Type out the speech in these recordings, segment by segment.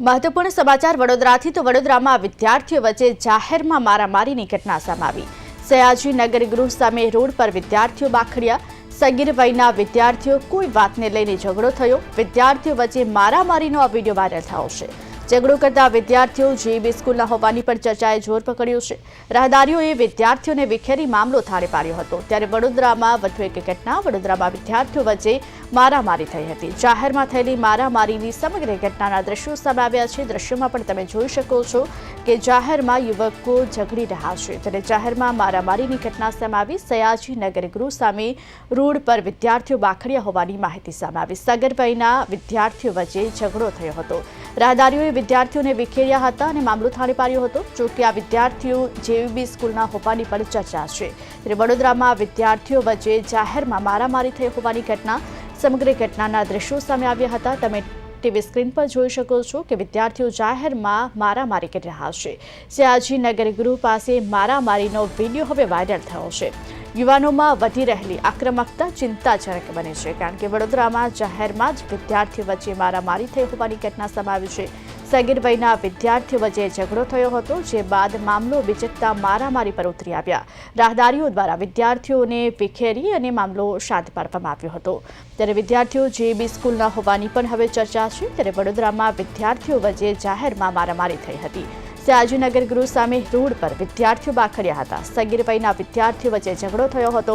મહત્વપૂર્ણ સમાચાર વડોદરાથી તો વડોદરામાં વિદ્યાર્થીઓ વચ્ચે જાહેરમાં મારામારીની ઘટના સામે આવી. સયાજી નગર ગૃહ સામે રોડ પર વિદ્યાર્થીઓ બાખડ્યા. સગીર વયના વિદ્યાર્થીઓ કોઈ વાતને લઈને ઝઘડો થયો. વિદ્યાર્થીઓ વચ્ચે મારામારીનો આ વીડિયો વાયરલ થયો છે. ઝઘડો કરતા વિદ્યાર્થીઓ જેબી સ્કૂલના હોવાની પર ચર્ચાએ જોર પકડ્યું છે. રાહદારીઓએ વિદ્યાર્થીઓને વિખેરી મામલો થાળે પાડ્યો હતો. ત્યારે વડોદરામાં વધુ એક ઘટના. વડોદરામાં વિદ્યાર્થીઓ વચ્ચે મારામારી થઈ હતી. જાહેરમાં થયેલી મારામારીની સમગ્ર ઘટનાના દ્રશ્યો સામે આવ્યા છે. દ્રશ્યોમાં પણ તમે જોઈ શકો છો કે જાહેરમાં યુવકો ઝઘડી રહ્યા છે. ત્યારે જાહેરમાં મારામારીની ઘટના સામે આવી. સયાજી નગર ગૃહ સામે રોડ પર વિદ્યાર્થીઓ બાખડ્યા હોવાની માહિતી સામે આવી. સગર્ભાઈના વિદ્યાર્થીઓ વચ્ચે ઝઘડો થયો હતો. રાહદારીઓએ વિદ્યાર્થીઓને વિખેર્યા હતા અને મામલો થાળે પાડ્યો હતો. જોકે આ વિદ્યાર્થીઓ જેવીબી સ્કૂલના હોવાની પણ ચર્ચા છે. ત્યારે વડોદરામાં વિદ્યાર્થીઓ વચ્ચે જાહેરમાં મારામારી થઈ હોવાની ઘટના, સમગ્ર ઘટનાના દ્રશ્યો સામે આવ્યા હતા. તમે ટીવી સ્ક્રીન પર જોઈ શકો છો કે વિદ્યાર્થીઓ જાહેરમાં મારામારી કરી રહ્યા છે. સયાજી નગર ગૃહ પાસે મારામારીનો વીડિયો હવે વાયરલ થયો છે. યુવાનોમાં વધી રહેલી આક્રમકતા ચિંતાજનક બની છે, કારણ કે વડોદરામાં જાહેરમાં જ વિદ્યાર્થીઓ વચ્ચે મારામારી થઈ હોવાની ઘટના સમાવી છે. સગીર વયના વિદ્યાર્થીઓ વચ્ચે ઝઘડો થયો હતો, જે બાદ મામલો વિચકતા મારામારી પર ઉતરી આવ્યા. રાહદારીઓ દ્વારા વિદ્યાર્થીઓને વિખેરી અને મામલો શાંત પાડવામાં આવ્યો હતો. ત્યારે વિદ્યાર્થીઓ જેબી સ્કૂલના હોવાની પણ હવે ચર્ચા છે, ત્યારે વડોદરામાં વિદ્યાર્થીઓ વચ્ચે જાહેરમાં મારામારી થઈ હતી. સયાજીનગર ગૃહ સામે રોડ પર વિદ્યાર્થીઓ બાખડ્યા હતા. સગીરભાઈના વિદ્યાર્થીઓ વચ્ચે ઝઘડો થયો હતો.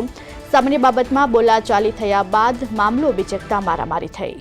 સામાન્ય બાબતમાં બોલાચાલી થયા બાદ મામલો વિચકતા મારામારી થઈ.